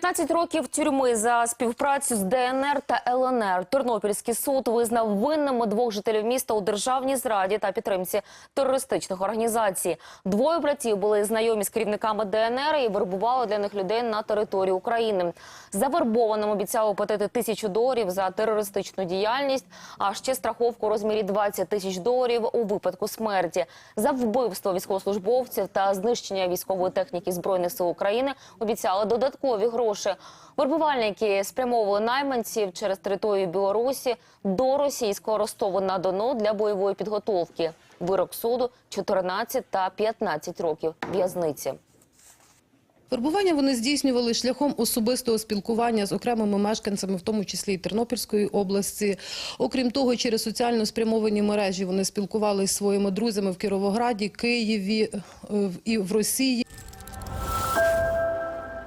15 років тюрми за співпрацю з ДНР та ЛНР. Тернопільський суд визнав винними двох жителів міста у державній зраді та підтримці терористичних організацій. Двоє братів були знайомі з керівниками ДНР і вербували для них людей на території України. Завербованим обіцяли платити тисячу доларів за терористичну діяльність, а ще страховку у розмірі 20 тисяч доларів у випадку смерті. За вбивство військовослужбовців та знищення військової техніки збройних сил України обіцяли додаткові гроші. Вербувальники спрямовували найманців через територію Білорусі до російського Ростову на Дону для бойової підготовки. Вирок суду 14 та 15 років в'язниці. Вербування вони здійснювали шляхом особистого спілкування з окремими мешканцями, в тому числі і Тернопільської області. Окрім того, через соціально спрямовані мережі вони спілкувалися зі своїми друзями в Кіровограді, Києві е, і в Росії.